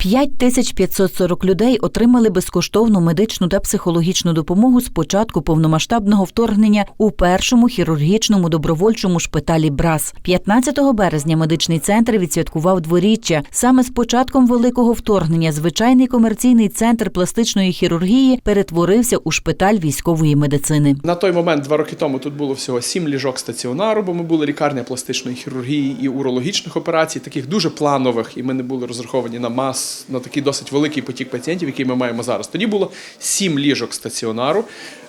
5540 людей отримали безкоштовну медичну та психологічну допомогу з початку повномасштабного вторгнення у першому хірургічному добровольчому шпиталі Брас. 15 березня медичний центр відсвяткував дворіччя. Саме з початком великого вторгнення звичайний комерційний центр пластичної хірургії перетворився у шпиталь військової медицини. На той момент, два роки тому, тут було всього сім ліжок стаціонару, бо ми були лікарня пластичної хірургії і урологічних операцій, таких дуже планових, і ми не були розраховані на мас, на такий досить великий потік пацієнтів, який ми маємо зараз. Тоді було сім ліжок стаціонару.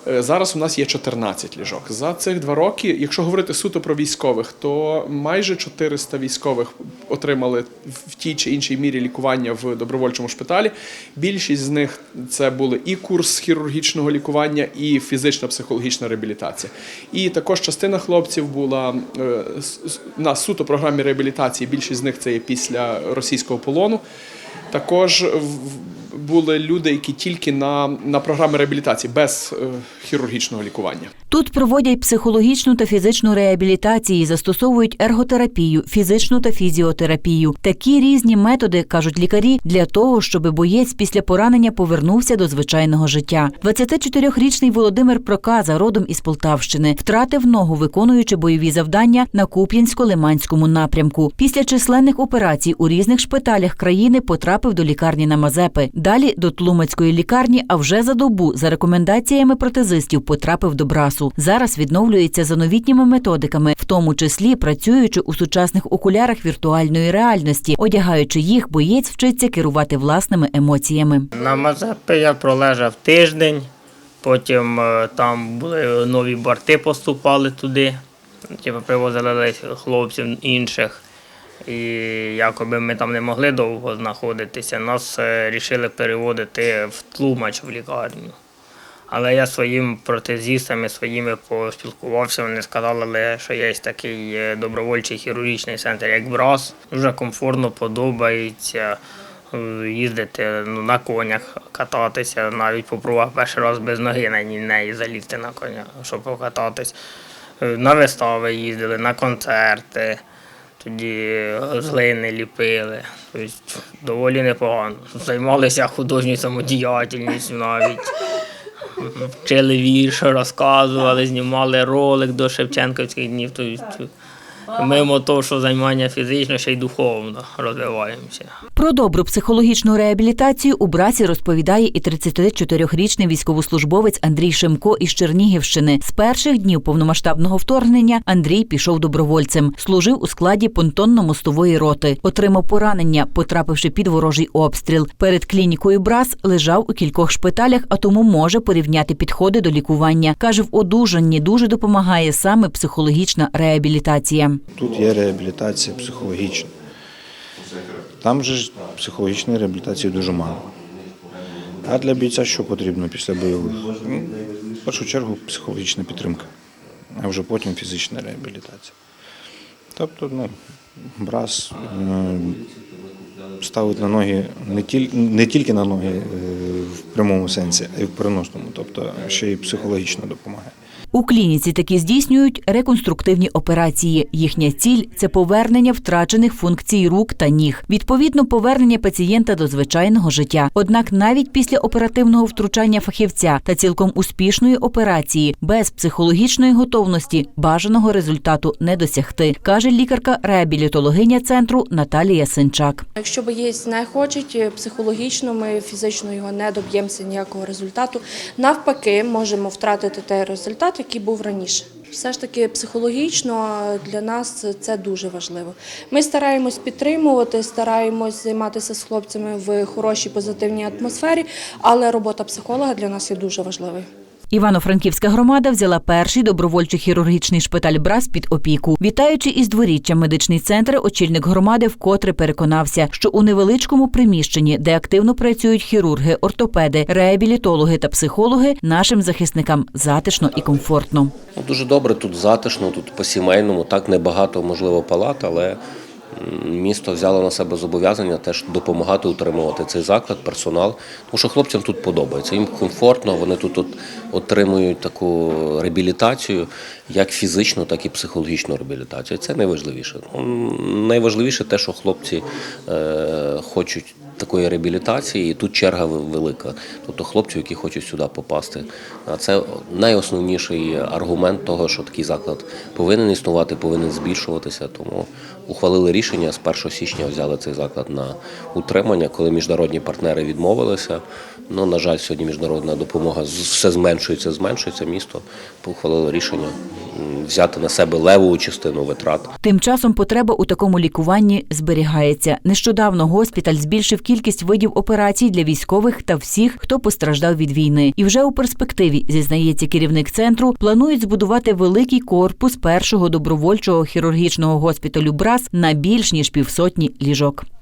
Е, Зараз у нас є 14 ліжок. За цих два роки, якщо говорити суто про військових, то майже 400 військових отримали в тій чи іншій мірі лікування в добровольчому шпиталі. Більшість з них це були і курс хірургічного лікування, і фізична психологічна реабілітація. І також частина хлопців була е, на суто програмі реабілітації. Більшість з них це є після російського полону. Також були люди, які тільки на, на програмі реабілітації без е, хірургічного лікування. Тут проводять психологічну та фізичну реабілітації, застосовують ерготерапію, фізичну та фізіотерапію. Такі різні методи, кажуть лікарі, для того, щоб боєць після поранення повернувся до звичайного життя. 24-річний Володимир Проказа, родом із Полтавщини, втратив ногу, виконуючи бойові завдання на Куп'янсько-Лиманському напрямку. Після численних операцій у різних шпиталях країни потрапив до лікарні на Мазепи. Далі до Тлумацької лікарні, а вже за добу за рекомендаціями протезистів потрапив до Брасу. Зараз відновлюється за новітніми методиками, в тому числі працюючи у сучасних окулярах віртуальної реальності. Одягаючи їх, боєць вчиться керувати власними емоціями. На Мазепі я пролежав тиждень, потім е, там були нові борти поступали туди, типу привозили хлопців інших. І якоби ми там не могли довго знаходитися, нас вирішили переводити в Тлумач в лікарню. Але я своїм протезістами своїми поспілкувався, вони сказали, що є такий е, добровольчий хірургічний центр, як БРАС. Дуже комфортно подобається е, їздити ну, на конях, кататися. Навіть попробував перший раз без ноги на неї залізти на коня, щоб покататись. Е, На вистави їздили, на концерти. Тоді глини ліпили. Тобто доволі непогано. Займалися художньою самодіяльністю навіть. Вчили вірші, розказували, знімали ролик до Шевченківських днів. Тобто, мимо того, що займання фізично, ще й духовно розвиваємося. Про добру психологічну реабілітацію у Брасі розповідає і 34-річний військовослужбовець Андрій Шемко із Чернігівщини. З перших днів повномасштабного вторгнення Андрій пішов добровольцем, служив у складі понтонно-мостової роти, отримав поранення, потрапивши під ворожий обстріл. Перед клінікою Брас лежав у кількох шпиталях, а тому може порівняти підходи до лікування. каже, в одужанні дуже допомагає саме психологічна реабілітація. Тут є реабілітація психологічна. Там же ж психологічної реабілітації дуже мало. А для бійця що потрібно після бойових? Ну, в першу чергу психологічна підтримка, а вже потім фізична реабілітація. Тобто, ну, брас е, ставить на ноги не тільки, не тільки на ноги е, в прямому сенсі, а й в переносному, тобто ще й психологічно допомагає. У клініці такі здійснюють реконструктивні операції. Їхня ціль це повернення втрачених функцій рук та ніг. Відповідно, повернення пацієнта до звичайного життя. Однак, навіть після оперативного втручання фахівця та цілком успішної операції без психологічної готовності бажаного результату не досягти, каже лікарка-реабілітологиня центру Наталія Сенчак. Якщо боєць не хоче психологічно, ми фізично його не доб'ємося ніякого результату. Навпаки, можемо втратити той результат, який був раніше. Все ж таки психологічно для нас це дуже важливо. Ми стараємось підтримувати, стараємось займатися з хлопцями в хорошій позитивній атмосфері, але робота психолога для нас є дуже важливою. Івано-Франківська громада взяла перший добровольчий хірургічний шпиталь Брас під опіку. Вітаючи із дворіччя медичний центр, очільник громади вкотре переконався, що у невеличкому приміщенні, де активно працюють хірурги, ортопеди, реабілітологи та психологи, нашим захисникам затишно і комфортно. Ну, Дуже добре, тут затишно, тут по-сімейному, так небагато, можливо, палат, але місто взяло на себе зобов'язання теж допомагати утримувати цей заклад, персонал. Тому що хлопцям тут подобається. Їм комфортно, вони тут от отримують таку реабілітацію, як фізичну, так і психологічну реабілітацію. Це найважливіше. Найважливіше те, що хлопці е, хочуть такої реабілітації, і тут черга велика. Тобто хлопців, які хочуть сюди попасти. А це найосновніший аргумент того, що такий заклад повинен існувати, повинен збільшуватися. Тому ухвалили рішення з 1 січня взяли цей заклад на утримання, коли міжнародні партнери відмовилися. Ну, на жаль, сьогодні міжнародна допомога все зменшується, зменшується. Місто ухвалило рішення взяти на себе левову частину витрат. Тим часом потреба у такому лікуванні зберігається. Нещодавно госпіталь збільшив кількість видів операцій для військових та всіх, хто постраждав від війни. І вже у перспективі, зізнається керівник центру, планують збудувати великий корпус першого добровольчого хірургічного госпіталю БРАС на більш ніж півсотні ліжок.